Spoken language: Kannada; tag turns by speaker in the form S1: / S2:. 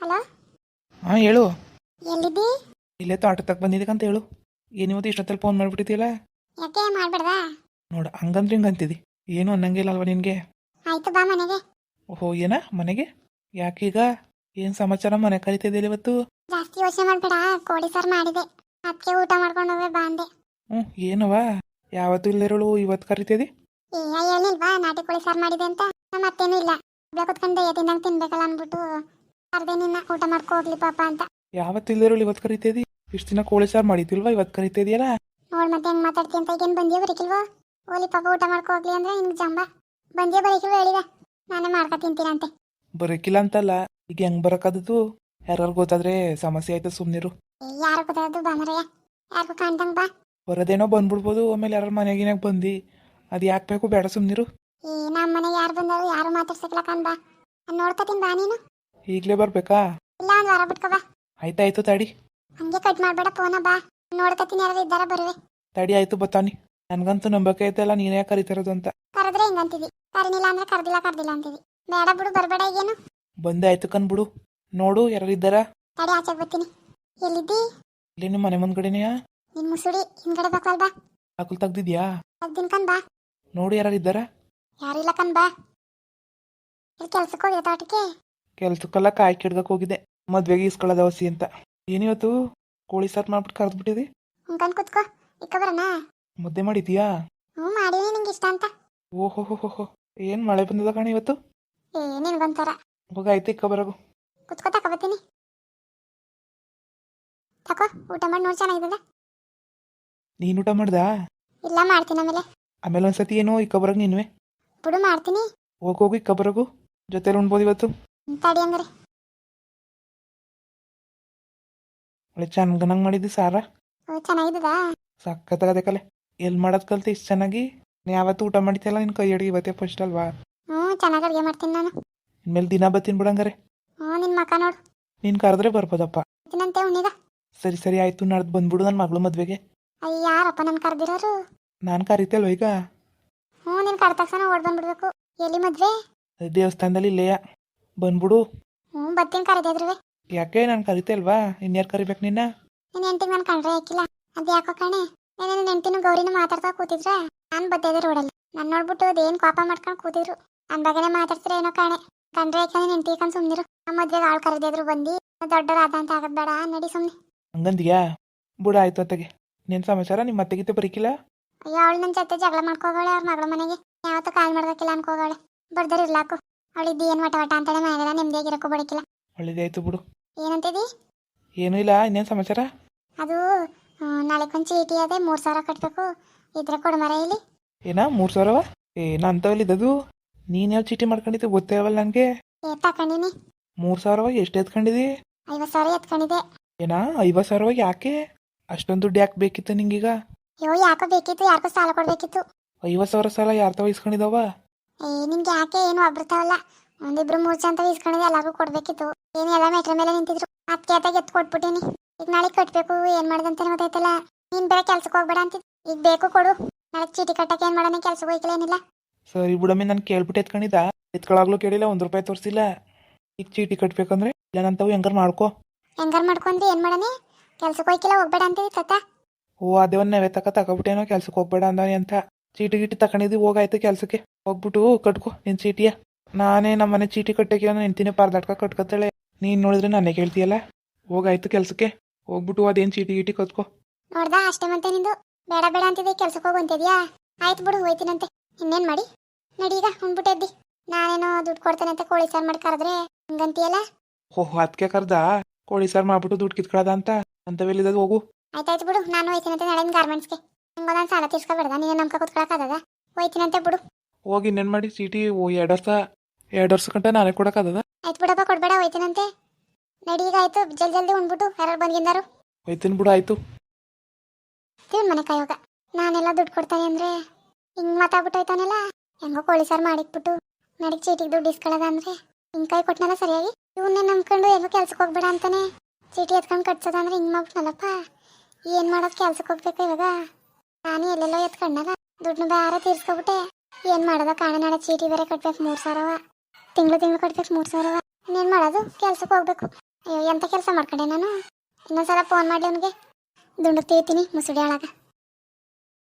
S1: ಹಲೋ?
S2: ಹಾಂ ಹೇಳು.
S1: ಎಲ್ಲಿದ್ದಿ?
S2: ಇಲ್ಲೇ ತೋಟ ತಕ್ಕ ಬಂದಿದ್ದಕ್ಕೆ ಅಂತ ಹೇಳು ಏನಿವತ್ತು ಇಷ್ಟೊತ್ತಲ್ಲಿ ಫೋನ್ ಮಾಡಿಬಿಟ್ಟಿದ್ದಿಲ್ಲ
S1: ಯಾಕೆ ಮಾಡ್ಬೇಡ್ವಾ?
S2: ನೋಡು ಹಂಗಂದ್ರೆ ಹಿಂಗ ಅಂತಿದ್ದಿ. ಏನು ಅನ್ನಂಗಿಲ್ಲ ಅಲ್ವಾ ನಿನಗೆ?
S1: ಆಯ್ತು ಬಾ ಮನೆಗೆ.
S2: ಓಹೋ ಏನ? ಮನೆಗೆ? ಯಾಕೀಗ? ಏನು ಸಮಾಚಾರ ಮನೆ ಕರಿತಿದ್ದಿಲ್ಲ ಇವತ್ತು?
S1: ಜಾಸ್ತಿ ಯೋಚನೆ ಮಾಡ್ಬೇಡ ಕೋಳಿ ಸಾರು ಮಾಡಿದೆ. ಅದಕ್ಕೆ ಊಟ ಮಾಡ್ಕೊಂಡು ಹೋಗ್ವೆ ಬಾ ಅಂದೆ.
S2: ಹ್ಞೂ ಏನವ ಯಾವತ್ತೂ ಇಲ್ಲಿರೋಳು ಇವತ್ತು ಕರಿತಿದ್ದಿ?
S1: ಏ ಹೇಳಿಲ್ವಾ ನಾಟಿ ಕೋಳಿ ಸಾರ್ ಮಾಡಿದೆ ಅಂತ. ನಮ್ಮ ಮತ್ತೇನು ಇಲ್ಲ. ಒಬ್ಳೆ ಕುತ್ಕೊಂಡು ತಿಂದಂಗೆ ತಿನ್ಬೇಕಲ್ಲ ಅಂದ್ಬಿಟ್ಟು ನಿನ್ನ ಊಟ ಮಾಡ್ಕೊ ಹೋಗ್ಲಿ ಪಾಪ ಅಂತ.
S2: ಯಾವತ್ತು ಇಲ್ಲಿರೋಳು ಇವತ್ತು ಕರಿತೇದಿ? ಇಷ್ಟು ದಿನ ಕೋಳಿ ಸಾರು ಮಾಡಿದ್ದಿಲ್ವಾ ಇವತ್ತು ಕರಿತೇದಿಯಲ್ಲ?
S1: ನೋಡ್ ಮತ್ತೆ ಹೆಂಗ್ ಮಾತಾಡ್ತಿ ಅಂತ ಈಗೇನ್ ಬಂದಿಯೋ ಬರಿಕಿಲ್ವೋ? ಓಲಿ ಪಾಪ ಊಟ ಮಾಡ್ಕೊ ಹೋಗ್ಲಿ ಅಂದ್ರೆ ಹಿಂಗ್ ಜಂಬ. ಬಂದಿಯೋ ಬರೀಕಿಲ್ವೋ ಹೇಳಿದ. ನಾನೇ ಮಾಡ್ಕೊ ತಿಂತೀನಂತೆ.
S2: ಬರೋಕ್ಕಿಲ್ಲ ಅಂತಲ್ಲ ಈಗ ಹೆಂಗ್ ಬರೋಕ್ಕಾದದು ಯಾರು ಗೊತ್ತಾದ್ರೆ ಸಮಸ್ಯೆ ಆಯ್ತು
S1: ಸುಮ್ನಿರು. ಯಾರು ಗೊತ್ತಾದ್ರು ಬಾಮರಯ್ಯ ಯಾರಿಗೂ ಕಾಣ್ದಂಗ್ ಬಾ.
S2: ಬರೋದೇನೋ ಬಂದ್ಬಿಡ್ಬೋದು ಆಮೇಲೆ ಯಾರ ಮನೆಗಿನಾಗ ಬಂದಿ. ಅದು ಯಾಕೆ ಬೇಕು ಬೇಡ ಸುಮ್ಮನಿರು
S1: ಏ ನಮ್ಮ ಮನೆಗೆ ಯಾರು ಬಂದಾರು ಯಾರು ಮಾತಾಡ್ಸಕ್ಲ ಕಾಣ್ ಬಾ ನೋಡ್ಕೊತೀನಿ ಬಾ ನೀನು.
S2: ಈಗಲೇ ಬರ್ಬೇಕಾ?
S1: ಇಲ್ಲ ಒಂದ್ ವಾರ ಬಿಟ್ಕೋ ಬಾ.
S2: ಆಯ್ತಾಯ್ತು ತಡಿ.
S1: ಹಂಗೆ ಕಟ್ ಮಾಡ್ಬೇಡ ಫೋನ ಬಾ. ನೋಡ್ಕತ್ತೀನಿ ಯಾರು ಇದ್ದಾರ ಬರುವೆ.
S2: ತಡಿ ಆಯ್ತು ಬತ್ತಾನಿ ನನ್ಗಂತೂ ನಂಬಕೆ ಐತಲ್ಲ ನೀನೇ ಯಾಕೆ ಕರಿತಿರೋದು ಅಂತ.
S1: ಕರೆದ್ರೆ ಹಿಂಗಂತೀವಿ ಕರಿನಿಲ್ಲ ಅಂದ್ರೆ ಕರ್ದಿಲ್ಲ ಕರ್ದಿಲ್ಲ ಅಂತೀವಿ. ಬೇಡ ಬಿಡು ಬರ್ಬೇಡ ಈಗೇನು.
S2: ಬಂದೆ ಆಯ್ತು ಕಣ್ಬಿಡು ನೋಡು ಯಾರಿದ್ದಾರ
S1: ತಡಿ ಆಚೆ ಬರ್ತೀನಿ. ಎಲ್ಲಿದ್ದಿ?
S2: ಇಲ್ಲಿ ನಿಮ್ಮ ಮನೆ ಮುಂದ್ಗಡೆನೆಯಾ?
S1: ನಿನ್ ಮುಸುಡಿ ಹಿಂಗಡೆ ಬಕ್ಕಲ್ ಬಾ.
S2: ಹಾಕಲ್ ತೆಗ್ದಿದ್ಯಾ?
S1: ಅದ್ದಿನ ಕಣ್ ಬಾ.
S2: ನೋಡು ಯಾರಿದ್ದಾರ
S1: ಯಾರಿಲ್ಲ ಕಣ್ ಬಾ. ಇಲ್ಲಿ ಕೆಲ್ಸಕ್ಕೆ ಹೋಗಿ ತೋಟಕ್ಕೆ?
S2: ಕೆಲ್ಸಕ್ಕೆಲ್ಲ ಕಾಯಿ ಕಿಡ್ದಕ್ ಹೋಗಿದ್ದೆ. ಮದ್ವೆಗೆ ಇಸ್ಕೊಳ್ಳೋದ ಹಸಿ ಅಂತ. ಏನಿವತ್ತು ಕೋಳಿ ಸಾರು ಮಾಡ್ಬಿಟ್ಟು ಕರೆದ್ಬಿಟ್ಟಿದಿ?
S1: ಹುಂಕನ್ ಕುತ್ಕೋ. ಇಕ್ಕ ಬರೋಣ
S2: ಮುದ್ದೆ ಮಾಡಿದ್ಯಾ?
S1: ಹ್ಞೂ ಮಾಡಿದೀನಿ ನಿಂಗೆ ಇಷ್ಟ ಅಂತ.
S2: ಓಹೋ ಹೋ ಹೋ ಏನು ಮಳೆ ಬಂದದ ಕಣ ಇವತ್ತು?
S1: ಏ ಬಂತಾರ
S2: ಹೋಗಾಯ್ತು ಇಕ್ಕ ಬರೋಗು.
S1: ಕುತ್ಕೋ ತಕೊಬತ್ತೀನಿ ತಕೋ ಊಟ ಮಾಡಿ ನೋಡಿ ಚೆನ್ನಾಗಿದೆ
S2: ನೀನು ಊಟ ಮಾಡ್ದಾ?
S1: ಇಲ್ಲ ಮಾಡ್ತೀನಿ ಆಮೇಲೆ.
S2: ಆಮೇಲೆ ಒಂದ್ಸತಿ ಏನೋ ಇಕ್ಕ ಬರೋಗ ನೀನುವೆ.
S1: ಬಿಡು ಮಾಡ್ತೀನಿ.
S2: ಹೋಗೋಗು ಇಕ್ಕ ಬರೋಗು. ಜೊತೆಲಿ ಉಣ್ಬೋದು ಇವತ್ತು.
S1: ತಡಿ ಅಂದ್ರೆ.
S2: ಒಳ್ಳೆ ಚೆನ್ನಾಗಿ ಮಾಡಿದ್ದಿ ಸಾರ?
S1: ಚೆನ್ನಾಗಿದ್ದದಾ?
S2: ಸಕ್ಕತ್ತಾಗದೆ ಕಲೆ. ಎಲ್ಲಿ ಮಾಡೋದ್ ಕಲ್ತಿ ಇಷ್ಟು ಚೆನ್ನಾಗಿ? ನೀ ಯಾವತ್ತು ಊಟ ಮಾಡ್ತಿಯಲ್ಲ ನಿನ್ ಕೈ ಅಡಿಗೆ ಇವತ್ತೇ ಫಸ್ಟ್ ಅಲ್ವಾ?
S1: ಹ್ಞೂ ಚೆನ್ನಾಗಿ ಅಡುಗೆ ಮಾಡ್ತೀನಿ ನಾನು.
S2: ಇನ್ಮೇಲೆ ದಿನ ಬತ್ತೀನಿ ಬಿಡಂಗಾರೆ.
S1: ಹ್ಞೂ ನಿನ್ನ ಮಕ್ಕ ನೋಡು.
S2: ನಿನ್ ಕರೆದ್ರೆ ಬರ್ಬೋದಪ್ಪ.
S1: ನಂತೆ ಉಣ್ಣಿಗ?
S2: ಸರಿ ಸರಿ ಆಯ್ತು ನಾಡ್ದು ಬಂದ್ಬಿಡು ನನ್ನ ಮಗಳು ಮದ್ವೆಗೆ.
S1: ಅಯ್ಯ ಯಾರಪ್ಪ ನನ್ನ ಕರ್ದಿರೋರು?
S2: ನಾನು ಕರಿತಲ್ವ ಈಗ?
S1: ಹ್ಞೂ ನಿನ್ ಕರೆದ ತಕ್ಷಣ ಓಡ್ ಬಂದ್ಬಿಡ್ಬೇಕು. ಎಲ್ಲಿ ಮದ್ವೆ?
S2: ದೇವಸ್ಥಾನದಲ್ಲಿ ಇಲ್ಲೇಯ. ಬಂದ್ಬಿಡು.
S1: ಹ್ಞೂ ಬರ್ತೀನಿ ಕರೆದಿದ್ರುವೆ
S2: ಯಾಕೆ ನಾನು ಕರಿತಲ್ವಾ? ಇನ್ಯಾರು ಕರಿಬೇಕು ನಿನ್ನ?
S1: ನಿನ್ನ ಹೆಂಡತಿಗೆ ನಾನು ಕಂಡ್ರೆ ಹಾಕಿಲ್ಲ ಅದು ಯಾಕೋ ಕಣೆ? ನನ್ನ ಹೆಂಡತಿನೂ ಗೌರಿನೂ ಮಾತಾಡ್ತಾ ಕೂತಿದ್ರ? ನಾನು ಬತ್ತಿದ್ದೆ ರೋಡಲ್ಲಿ. ನಾನು ನೋಡ್ಬಿಟ್ಟು ಅದೇನು ಕೋಪ ಮಾಡ್ಕೊಂಡು ಕೂತಿದ್ರು. ನನ್ನ ಬಗ್ಗೆನೇ ಮಾತಾಡ್ತಿರ ಏನೋ ಕಾಣೆ. ಕಂಡ್ರೆ ಯಾಕೆ ನಿನ್ನ ಹೆಂಡತಿ ಕಂಡು ಸುಮ್ಮನಿರು ನಮ್ಮ ಮದ್ವೆಗೆ ಆಳು ಕರೆದಿದ್ರು ಬಂದು. ದೊಡ್ಡವರಾದ ಅಂತ ಆಗದ್ ಬೇಡ. ನಡಿ ಸುಮ್ಮನೆ
S2: ಹಂಗಂದಿಯಾ? ಬುಡ ಆಯ್ತು ಅತ್ತಗೆ. ನಿನ್ನ ಸಮಾಚಾರ ನಿಮ್ಮ ಅತ್ತೆಗಿತ್ತೆ ಬರೀಕಿಲ್ಲ?
S1: ಅಯ್ಯೋ ಅವಳು ನನ್ನ ಜೊತೆ ಜಗಳ ಮಾಡ್ಕೋಗಳೆ ಅವ್ರ ಮಗಳ ಮನೆಗೆ. ಯಾವತ್ತೂ ಕಾಲ್ ಮಾಡ್ಬೇಕಿಲ್ಲ ಅನ್ಕೋಗಳೆ ಬರ್ದರ್ ಇರ್ಲಾಕು. ಅವಳಿದ್ದು ಏನು ವಟ ವಟ ಅಂತಾನೆ ಮನೆಗೆಲ್ಲ ನೆಮ್ಮದಿಯಾಗಿರಕ್ಕೂ ಬಡಕಿಲ್ಲ
S2: ಒಳ್ಳೇದಾಯ್ತು ಬಿಡು.
S1: ಏನಂತದಿ?
S2: ಏನು ಇಲ್ಲ ಇನ್ನೇನು ಸಮಾಚಾರ?
S1: ಅದು ನಾಳೆ ಕೊಂದು ಚೀಟಿ ಅದೇ ಮೂರು ಸಾವಿರ ಕಟ್ಟಬೇಕು ಇದ್ರೆ ಕೊಡು ಮರ ಇಲ್ಲಿ.
S2: ಏನ ಮೂರು ಸಾವಿರವ? ಏನ ಅಂತವಲ್ಲಿದ್ದದು ನೀನು ಯಾವ ಚೀಟಿ ಮಾಡ್ಕೊಂಡಿದ್ದೆ ಗೊತ್ತೇ ಅವಲ್ಲ ನನಗೆ
S1: ಏ ತಕೊಂಡಿನಿ
S2: ಮೂರು ಸಾವಿರವ? ಎಷ್ಟು ಎತ್ಕೊಂಡಿದಿ?
S1: ಐವತ್ತು ಸಾವಿರ ಎತ್ಕೊಂಡಿದೆ
S2: ಏನ ಐವತ್ತು ಸಾವಿರವ ಯಾಕೆ? ಅಷ್ಟೊಂದು ದುಡ್ಡು ಯಾಕೆ ಬೇಕಿತ್ತು ನಿಂಗೀಗ?
S1: ಅಯ್ಯೋ ಯಾಕೋ ಬೇಕಿತ್ತು ಯಾರಿಗೂ ಸಾಲ ಕೊಡ್ಬೇಕಿತ್ತು.
S2: ಐವತ್ತು ಸಾವಿರ ಸಾಲ ಯಾರ ತವ ಇಸ್ಕೊಂಡಿದವ
S1: ಏ ನಿಮ್ಗೆ ಯಾಕೆ ಏನು ಅಬ್ರತಾವಲ್ಲ ಒಂದಿಬ್ರು ಮೂರು ಜನ ಇಸ್ಕೊಂಡಿದ್ದು ಎಲ್ಲರಿಗೂ ಕೊಡ್ಬೇಕಿತ್ತು. ಏನು ಎಲ್ಲ ಮೆಟ್ರ ಮೇಲೆ ನಿಂತಿದ್ರು. ಅದಕ್ಕೆ ಅದಾಗ ಎತ್ತು ಕೊಟ್ಬಿಟ್ಟಿನಿ. ಈಗ ನಾಳೆ ಕಟ್ಬೇಕು ಏನ್ ಮಾಡ್ದಂತ ಗೊತ್ತಾಯ್ತಲ್ಲ? ನೀನ್ ಬೇರೆ ಕೆಲ್ಸಕ್ಕೆ ಹೋಗ್ಬೇಡ ಅಂತಿದ್ ಈಗ ಬೇಕು ಕೊಡು. ನಾಳೆ ಚೀಟಿ ಕಟ್ಟಕ್ಕೆ ಏನ್ ಮಾಡೋಣ ಕೆಲ್ಸಕ್ಕೆ ಹೋಯ್ಕಿಲ್ಲ ಏನಿಲ್ಲ.
S2: ಸರಿ ಬಿಡಮ್ಮಿ ನಾನು ಕೇಳ್ಬಿಟ್ಟು ಎತ್ಕೊಂಡಿದ್ದ. ಎತ್ಕೊಳಾಗ್ಲೂ ಕೇಳಿಲ್ಲ ಒಂದು ರೂಪಾಯಿ ತೋರಿಸಿಲ್ಲ. ಈಗ ಚೀಟಿ ಕಟ್ಬೇಕಂದ್ರೆ ಇಲ್ಲ ನಂತವು ಹೆಂಗಾರು ಮಾಡ್ಕೋ.
S1: ಹೆಂಗಾರ್ ಮಾಡ್ಕೊಂಡು ಏನ್ ಮಾಡನೆ ಕೆಲ್ಸಕ್ಕೆ ಹೋಯ್ಕಿಲ್ಲ ಹೋಗ್ಬೇಡ ಅಂತಿದ್ ತತ್ತ
S2: ಓ ಅದೇ ಒಂದು ನೆವೆ ತಕ ತಗೊಬಿಟ್ಟೇನೋ ಕೆಲ್ಸಕ್ಕೆ ಹೋಗ್ಬೇಡ ಅಂತ. ಚೀಟಿ ಗೀಟಿ ತಕೊಂಡಿದ್ದು ಹೋಗಾಯ್ತು ಕೆಲ್ಸಕ್ಕೆ. ಹೋಗ್ಬಿಟ್ಟು ಕಟ್ಕೋ ನಿನ್ ಚೀಟಿಯ. ನಾನೇ ನಮ್ಮ ಮನೆ ಚೀಟಿ ಕಟ್ಟಕ್ಕೆ ನಿಂತಿನೇ ಪರ್ದಾಡ್ಕ ಕಟ್ಕೊತಾಳೆ. ನೀನ್ ನೋಡಿದ್ರೆ ನಾನೇ ಕೇಳ್ತೀಯಲ್ಲ ಹೋಗಾಯ್ತು ಕೆಲ್ಸಕ್ಕೆ. ಹೋಗ್ಬಿಟ್ಟು ಅದೇನ್ ಚೀಟಿ ಗೀಟಿ ಕತ್ಕೋ
S1: ನೋಡ್ದ ಅಷ್ಟೇ ಮತ್ತೆ ನಿಂದು? ಬೇಡ ಬೇಡ ಅಂತಿದ್ದೆ ಕೆಲ್ಸಕ್ಕೆ ಹೋಗು ಅಂತಿದ್ಯಾ? ಆಯ್ತು ಬಿಡು ಹೋಯ್ತೀನಂತೆ. ಇನ್ನೇನ್ ಮಾಡಿ? ನಡಿ ಈಗ ಉಂಡ್ಬಿಟ್ಟು ಎದ್ದಿ. ನಾನೇನೋ ದುಡ್ಡು ಕೊಡ್ತೇನೆ ಅಂತ ಕೋಳಿ ಸಾರು ಮಾಡಿ ಕರೆದ್ರೆ ಹಂಗಂತೀಯಲ್ಲ?
S2: ಓಹ್ ಅದಕ್ಕೆ ಕರ್ದ? ಕೋಳಿ ಸಾರು ಮಾಡ್ಬಿಟ್ಟು ದುಡ್ಡು ಕಿತ್ಕೊಳದ ಅಂತ? ಅಂತವೆಲ್ಲಿದ್ದದು ಹೋಗು.
S1: ಆಯ್ತಾಯ್ತು ಬಿಡು ನಾನು ಹೋಯ್ತೀನಂತೆ ನಾಳೆ ಗಾರ್ಮೆಂಟ್ಸ್ಗೆ ನಿಂಗೊಂದೊಂದು ಸಾಲ ತೀರ್ಸ್ಕೊಬೇಡ್ದ? ನೀನು ನಮ್ಕ ಕುತ್ಕೊಳಕ್ಕಾಗದ? ಹೋಯ್ತೀನಂತೆ ಬಿಡು.
S2: ಹೋಗಿ ಇನ್ನೇನು ಮಾಡಿ ಚೀಟಿ ಓ ಎರಡು ವರ್ಷ ಎರಡು ವರ್ಷ ಗಂಟೆ ನಾನೇ ಕೊಡೋಕ್ಕಾಗದ?
S1: ಆಯ್ತು ಬಿಡಪ್ಪ ಕೊಡ್ಬೇಡ ಹೋಯ್ತೀನಂತೆ. ನಡಿ ಈಗ ಆಯ್ತು ಜಲ್ದಿ ಜಲ್ದಿ ಉಂಡ್ಬಿಟ್ಟು ಯಾರು ಬಂದಿದ್ದಾರು
S2: ಹೋಯ್ತೀನಿ ಬಿಡು ಆಯ್ತು.
S1: ತಿನ್ ಮನೆ ಕಾಯೋಗ. ನಾನೆಲ್ಲ ದುಡ್ಡು ಕೊಡ್ತಾನೆ ಅಂದ್ರೆ ಹಿಂಗ್ ಮಾತಾಡ್ಬಿಟ್ಟು ಹೋಯ್ತಾನಲ್ಲ ಹೆಂಗೋ ಕೋಳಿ ಸಾರು ಮಾಡಿಕ್ಬಿಟ್ಟು ನಡಿಗೆ ಚೀಟಿಗೆ ದುಡ್ಡು ಇಸ್ಕೊಳ್ಳೋದ ಅಂದ್ರೆ ಹಿಂಗ್ ಕೈ ಕೊಟ್ನಲ್ಲ ಸರಿಯಾಗಿ? ಇವನ್ನೇ ನಂಬ್ಕೊಂಡು ಏನೋ ಕೆಲ್ಸಕ್ಕೆ ಹೋಗ್ಬೇಡ ಅಂತಾನೆ. ಚೀಟಿ ಎತ್ಕೊಂಡು ಕಟ್ಸೋದಂದ್ರೆ ಹಿಂಗ್ ಮಾಡ್ಬಿಟ್ನಲ್ಲಪ್ಪ? ಏನ್ ಮಾಡೋದು ಕೆಲ್ಸಕ್ಕೆ ಹೋಗ್ಬೇಕು ಇವಾಗ? ನಾನು ಎಲ್ಲೆಲ್ಲೋ ಎತ್ಕೊಂಡಲ್ಲ ದುಡ್ಡು ಬೇರೆ ತೀರ್ಸ್ಕೊಬಿಟ್ಟೆ. ಏನ್ ಮಾಡೋದ? ಕಾಣ ಚೀಟಿ ಬೇರೆ ಕಟ್ಬೇಕು, ಮೂರ್ ಸಾವಿರವ. ತಿಂಗಳು ತಿಂಗಳು ಕಟ್ಬೇಕು, ಮೂರ್ ಸಾವಿರವ. ಇನ್ನೇನ್ ಮಾಡೋದು? ಕೆಲ್ಸಕ್ಕೆ ಹೋಗ್ಬೇಕು. ಅಯ್ಯೋ, ಎಂತ ಕೆಲಸ ಮಾಡ್ಕೊಂಡೆ ನಾನು? ಇನ್ನೊಂದ್ಸಲ ಫೋನ್ ಮಾಡಿ ಅವನಿಗೆ. ದುಂಡು ತೀತೀನಿ ಮುಸುಡಿ ಒಳಗೆ